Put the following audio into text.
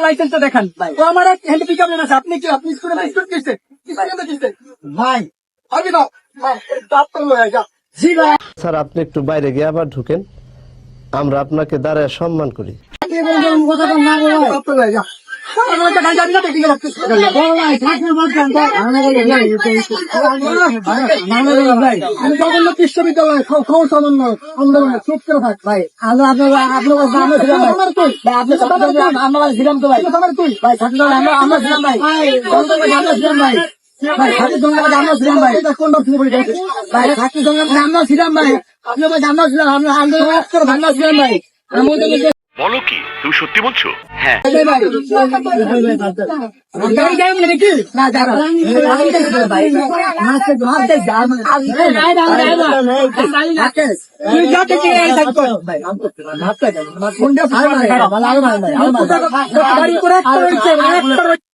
লাইসেন্সটা দেখান। ও আমার হ্যান্ড পিক আছে আপনি কি আপনি স্কুলে স্কুল কিসে ভাই আমি না ভাই। দাঁত তো লয়ে যা জি ভাই। স্যার আপনি একটু বাইরে গিয়ে আবার ঢুকেন। আমরা আপনাকে দাঁড়ায় সম্মান করি। বিশ্ববিদ্যালয় খবর সামান্য আন্দোলনে চুপ করে থাক ভাই আমরা আমরা ছিলাম তো ভাই ভাই আমরা আমরা ছিলাম ভাই আমরা ছিলাম ভাই ভাই ভাই ভাই ভাই বলো কি তুমি সত্যি বলছো হ্যাঁ ভাই